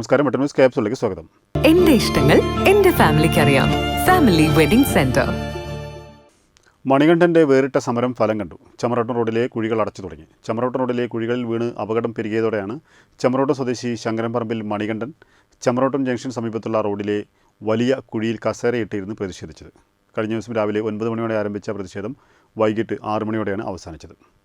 നമസ്കാരം. മറ്റൊരു ന്യൂസ് ക്യാപ്സിലേക്ക് സ്വാഗതം. എന്റെ ഇഷ്ടങ്ങൾ എന്റെ ഫാമിലിക്ക് അറിയാം ഫാമിലി വെഡിംഗ് സെന്റർ. മണികണ്ഠന്റെ വേറിട്ട സമരം ഫലം കണ്ടു. ചമറോട്ടം റോഡിലെ കുഴികൾ അടച്ചു തുടങ്ങി. ചമറോട്ടം റോഡിലെ കുഴികളിൽ വീണ് അപകടം പെരുകിയതോടെയാണ് ചമറോട്ടം സ്വദേശി ശങ്കരൻപറമ്പിൽ മണികണ്ഠൻ ചമറോട്ടം ജംഗ്ഷൻ സമീപത്തുള്ള റോഡിലെ വലിയ കുഴിയിൽ കസേരയിട്ടിരുന്ന് പ്രതിഷേധിച്ചത്. കഴിഞ്ഞ ദിവസം രാവിലെ ഒൻപത് മണിയോടെ ആരംഭിച്ച പ്രതിഷേധം വൈകിട്ട് ആറ് മണിയോടെയാണ് അവസാനിച്ചത്.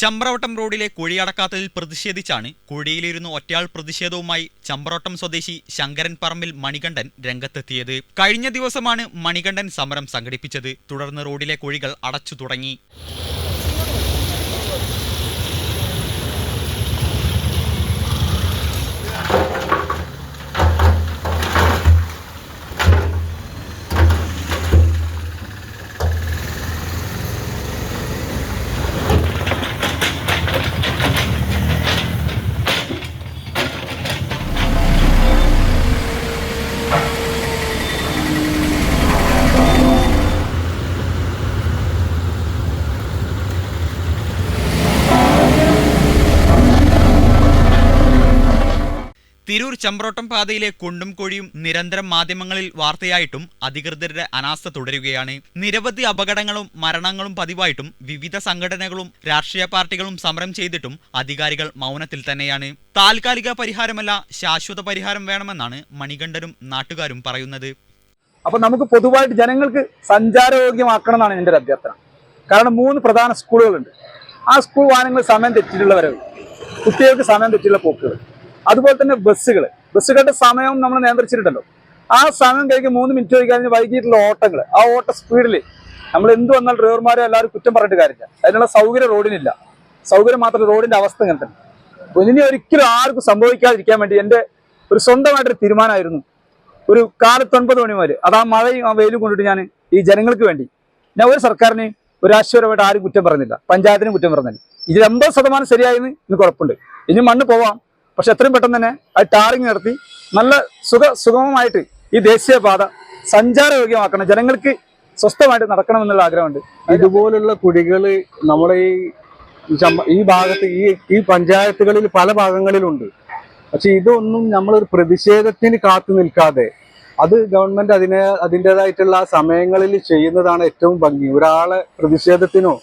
ചമ്പ്രവട്ടം റോഡിലെ കുഴിയടക്കാത്തതിൽ പ്രതിഷേധിച്ചാണ് കുഴിയിലിരുന്ന് ഒറ്റയാൾ പ്രതിഷേധവുമായി ചമ്പ്രവട്ടം സ്വദേശി ശങ്കരൻ പറമ്പിൽ മണികണ്ഠൻ രംഗത്തെത്തിയത്. കഴിഞ്ഞ ദിവസമാണ് മണികണ്ഠൻ സമരം സംഘടിപ്പിച്ചത്. തുടർന്ന് റോഡിലെ കുഴികൾ അടച്ചു തുടങ്ങി തിരൂർ ചമ്പ്രോട്ടം പാതയിലെ കുണ്ടും കോഴിയും നിരന്തരം മാധ്യമങ്ങളിൽ വാർത്തയായിട്ടും അധികൃതരുടെ അനാസ്ഥ തുടരുകയാണ്. നിരവധി അപകടങ്ങളും മരണങ്ങളും പതിവായിട്ടും വിവിധ സംഘടനകളും രാഷ്ട്രീയ പാർട്ടികളും സമരം ചെയ്തിട്ടും അധികാരികൾ മൗനത്തിൽ തന്നെയാണ്. താൽക്കാലിക പരിഹാരമല്ല ശാശ്വത പരിഹാരം വേണമെന്നാണ് മണികണ്ഠനും നാട്ടുകാരും പറയുന്നത്. അപ്പൊ നമുക്ക് പൊതുവായിട്ട് ജനങ്ങൾക്ക് സഞ്ചാരയോഗ്യമാക്കണം എന്നാണ് എന്റെ ഒരു അഭ്യർത്ഥന. കാരണം മൂന്ന് പ്രധാന സ്കൂളുകളുണ്ട്. ആ സ്കൂൾ വാഹനങ്ങൾ സമയം തെറ്റിയിട്ടുള്ള കുട്ടികൾക്ക് സമയം തെറ്റിയുള്ള പോക്കുകൾ. അതുപോലെ തന്നെ ബസ്സുകൾ. ബസ്സുകളുടെ സമയം നമ്മൾ നിയന്ത്രിച്ചിട്ടുണ്ടല്ലോ. ആ സമയം കഴിഞ്ഞ് മൂന്ന് മിനിറ്റ് കഴിഞ്ഞ് വൈകിട്ടുള്ള ഓട്ടങ്ങൾ. ആ ഓട്ട സ്പീഡിൽ നമ്മൾ എന്ത് വന്നാൽ ഡ്രൈവർമാരെ എല്ലാവരും കുറ്റം പറഞ്ഞിട്ട് കാര്യമില്ല. അതിനുള്ള സൗകര്യം റോഡിനില്ല. സൗകര്യം മാത്രം റോഡിന്റെ അവസ്ഥ ഇങ്ങനെ തന്നെ. ഇനി ഒരിക്കലും ആർക്കും സംഭവിക്കാതിരിക്കാൻ വേണ്ടി എന്റെ ഒരു സ്വന്തമായിട്ടൊരു തീരുമാനമായിരുന്നു. ഒരു കാലത്ത് ഒൻപത് മണി മുതൽ അത് ആ മഴയും ആ വെയിലും കൊണ്ടിട്ട് ഞാൻ ഈ ജനങ്ങൾക്ക് വേണ്ടി. ഞാൻ ഒരു സർക്കാരിന് ഒരു ആശ്വരമായിട്ട് ആരും കുറ്റം പറഞ്ഞില്ല. പഞ്ചായത്തിനും കുറ്റം പറഞ്ഞില്ല. ഇതിൽ എൺപത് ശതമാനം ശരിയായെന്ന് ഇന്ന് കുഴപ്പമുണ്ട് ഇനി മണ്ണ് പോവാം. പക്ഷെ എത്രയും പെട്ടെന്ന് തന്നെ അത് ടാറിങ് നടത്തി നല്ല സുഖ സുഗമമായിട്ട് ഈ ദേശീയപാത സഞ്ചാരയോഗ്യമാക്കണം ജനങ്ങൾക്ക് സ്വസ്ഥമായിട്ട് നടക്കണമെന്നുള്ള ആഗ്രഹമുണ്ട്. ഇതുപോലുള്ള കുഴികൾ നമ്മുടെ ഈ ഈ ഭാഗത്ത് ഈ ഈ പഞ്ചായത്തുകളിൽ പല ഭാഗങ്ങളിലുണ്ട്. പക്ഷെ ഇതൊന്നും നമ്മളൊരു പ്രതിഷേധത്തിന് കാത്തു നിൽക്കാതെ അത് ഗവൺമെന്റ് അതിനെ അതിന്റെതായിട്ടുള്ള സമയങ്ങളിൽ ചെയ്യുന്നതാണ് ഏറ്റവും ഭംഗി. ഒരാളെ പ്രതിഷേധത്തിനോ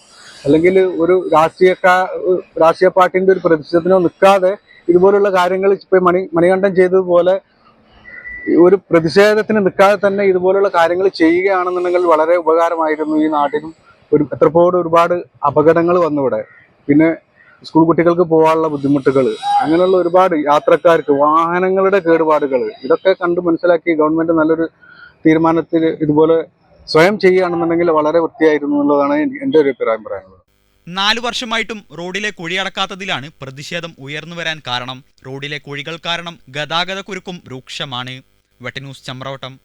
അല്ലെങ്കിൽ ഒരു രാഷ്ട്രീയക്കാ രാഷ്ട്രീയ പാർട്ടിന്റെ ഒരു പ്രതിഷേധത്തിനോ നിൽക്കാതെ ഇതുപോലുള്ള കാര്യങ്ങൾ ഇപ്പൊ മണി മണികണ്ഠൻ ചെയ്തതുപോലെ ഒരു പ്രതിഷേധത്തിന് നിൽക്കാതെ തന്നെ ഇതുപോലുള്ള കാര്യങ്ങൾ ചെയ്യുകയാണെന്നുണ്ടെങ്കിൽ വളരെ ഉപകാരമായിരുന്നു ഈ നാട്ടിനും ഒരു എത്രപ്പോഴും ഒരുപാട് അപകടങ്ങൾ വന്നു ഇവിടെ പിന്നെ സ്കൂൾ കുട്ടികൾക്ക് പോകാനുള്ള ബുദ്ധിമുട്ടുകൾ അങ്ങനെയുള്ള ഒരുപാട് യാത്രക്കാർക്ക് വാഹനങ്ങളുടെ കേടുപാടുകൾ ഇതൊക്കെ കണ്ട് മനസ്സിലാക്കി ഗവൺമെന്റ് നല്ലൊരു തീരുമാനത്തിൽ ഇതുപോലെ സ്വയം ചെയ്യുകയാണെന്നുണ്ടെങ്കിൽ വളരെ വൃത്തിയായിരുന്നു എന്നുള്ളതാണ് എന്റെ ഒരു അഭിപ്രായം പറയാനുള്ളത്. നാലു വർഷമായിട്ടും റോഡിലെ കുഴിയടക്കാത്തതിലാണ് പ്രതിഷേധം ഉയർന്നു വരാൻ കാരണം. റോഡിലെ കുഴികൾ കാരണം ഗതാഗത കുരുക്കും രൂക്ഷമാണ്. വെട്ടന്യൂസ് ചമ്രവട്ടം